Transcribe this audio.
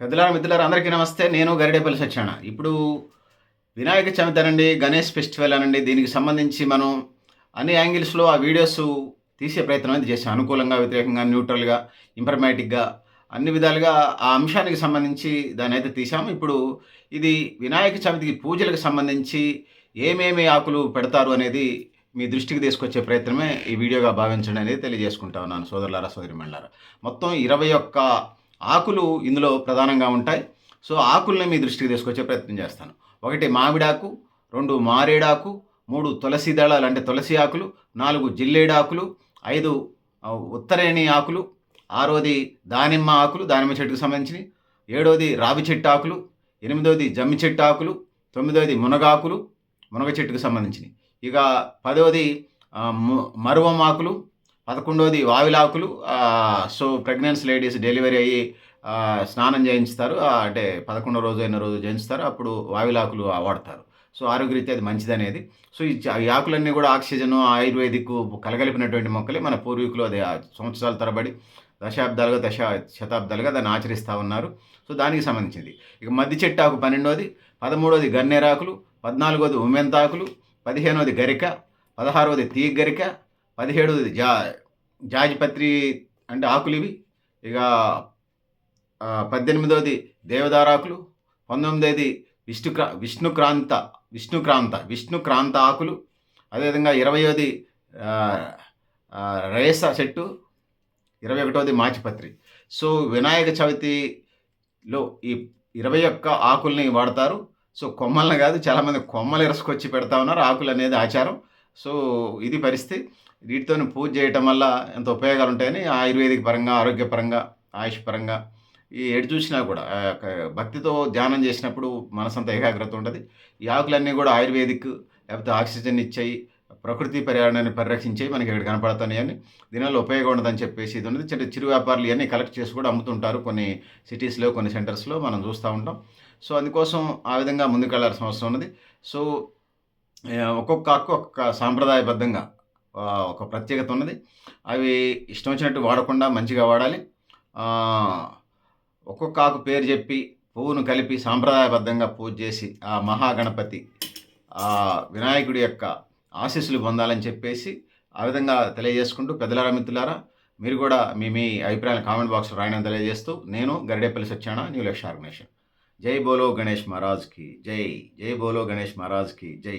పెద్దలారా మిత్రులారా అందరికీ నమస్తే. నేను గరిడేపల్లి సత్యాన ఇప్పుడు వినాయక చవితి అనండి గణేష్ ఫెస్టివల్ అనండి దీనికి సంబంధించి మనం అన్ని యాంగిల్స్లో ఆ వీడియోస్ తీసే ప్రయత్నం అయితే చేసాం అనుకూలంగా వ్యతిరేకంగా న్యూట్రల్గా ఇంఫర్మేటిక్గా అన్ని విధాలుగా ఆ అంశానికి సంబంధించి దాన్ని అయితే తీసాము ఇప్పుడు ఇది వినాయక చవితికి పూజలకు సంబంధించి ఏమేమి ఆకులు పెడతారు అనేది మీ దృష్టికి తీసుకొచ్చే ప్రయత్నమే ఈ వీడియోగా భావించండి అనేది తెలియజేసుకుంటా ఉన్నాను సోదరులారా సోదరిమణులారా. మొత్తం ఇరవై ఒక్క ఆకులు ఇందులో ప్రధానంగా ఉంటాయి. సో ఆకుల్ని మీ దృష్టికి తీసుకొచ్చే ప్రయత్నం చేస్తాను. ఒకటి మామిడాకు రెండు మారేడాకు మూడు తులసి దళాలు అంటే తులసి ఆకులు నాలుగు జిల్లేడాకులు ఐదు ఉత్తరేణి ఆకులు ఆరోది దానిమ్మ ఆకులు దానిమ్మ చెట్టుకు సంబంధించినవి ఏడోది రావి చెట్టు ఆకులు ఎనిమిదోది జమ్మి చెట్టు ఆకులు తొమ్మిదోది మునగాకులు మునగ చెట్టుకు సంబంధించినవి. ఇక పదోది మరువం ఆకులు పదకొండోది వావిలాకులు సో ప్రెగ్నెన్సీ లేడీస్ డెలివరీ అయ్యి స్నానం చేయించుతారు. అంటే పదకొండో రోజు అయిన రోజు చేయించుతారు. అప్పుడు వావిలాకులు వాడతారు. సో ఆరోగ్యరీత్యా అది మంచిది అనేది సో ఈ ఆకులన్నీ కూడా ఆక్సిజన్ ఆయుర్వేదిక్ కలగలిపినటువంటి మొక్కలే మన పూర్వీకులు అది ఆ సంవత్సరాల తరబడి దశాబ్దాలుగా దశ శతాబ్దాలుగా దాన్ని ఆచరిస్తూ ఉన్నారు. సో దానికి సంబంధించింది. ఇక మద్ది చెట్టు ఆకు పన్నెండోది పదమూడోది గన్నేరాకులు పద్నాలుగోది ఉమెంతాకులు పదిహేనోది గరిక పదహారవది తీగ గరిక పదిహేడోది జా జాజిపత్రి అంటే ఆకులు ఇవి ఇక పద్దెనిమిదవది దేవదారాకులు. పంతొమ్మిదవది విష్ణుక్రా విష్ణుక్రాంత విష్ణుక్రాంత విష్ణుక్రాంత ఆకులు. అదేవిధంగా ఇరవయోది రేస చెట్టు. ఇరవై ఒకటోది మాచిపత్రి. సో వినాయక చవితిలో ఈ ఇరవై ఒక్క ఆకుల్ని వాడతారు. సో కొమ్మల్ని కాదు చాలామంది కొమ్మలు ఇరసుకొచ్చి పెడతా ఉన్నారు. ఆకులు అనేది ఆచారం. సో ఇది పరిస్థితి. వీటితో పూజ చేయటం వల్ల ఎంత ఉపయోగాలు ఉంటాయని ఆయుర్వేదిక పరంగా ఆరోగ్యపరంగా ఆయుష్ పరంగా ఈ ఎటు చూసినా కూడా భక్తితో ధ్యానం చేసినప్పుడు మనసంతా ఏకాగ్రత ఉంటుంది. ఈ ఆకులన్నీ కూడా ఆయుర్వేదిక్ లేకపోతే ఆక్సిజన్ ఇచ్చాయి ప్రకృతి పర్యావరణాన్ని పరిరక్షించే మనకి ఇక్కడ కనపడుతున్నాయని దీనివల్ల ఉపయోగం ఉండదని చెప్పేసి ఇది ఉన్నది. చిన్న చిరు వ్యాపారులు ఇవన్నీ కలెక్ట్ చేసి కూడా అమ్ముతుంటారు కొన్ని సిటీస్లో కొన్ని సెంటర్స్లో మనం చూస్తూ ఉంటాం. సో అందుకోసం ఆ విధంగా ముందుకు వెళ్ళాల్సిన అవసరం ఉన్నది. సో ఒక్కొక్క హక్కు ఒక్కొక్క సాంప్రదాయబద్ధంగా ఒక ప్రత్యేకత ఉన్నది. అవి ఇష్టం వచ్చినట్టు వాడకుండా మంచిగా వాడాలి. ఒక్కొక్క ఆకు పేరు చెప్పి పువ్వును కలిపి సాంప్రదాయబద్ధంగా పూజ చేసి ఆ మహాగణపతి ఆ వినాయకుడి యొక్క ఆశీస్సులు పొందాలని చెప్పేసి ఆ విధంగా తెలియజేసుకుంటూ పెద్దలారా మిత్రులారా మీరు కూడా మీ మీ అభిప్రాయాలు కామెంట్ బాక్స్లో రాయడం తెలియజేస్తూ నేను గరిడేపల్లి సత్యాన న్యూ లక్ష్య ఆర్గనైజేషన్. జై బోలో గణేష్ మహారాజ్కి జై జై బోలో గణేష్ మహారాజ్కి జై.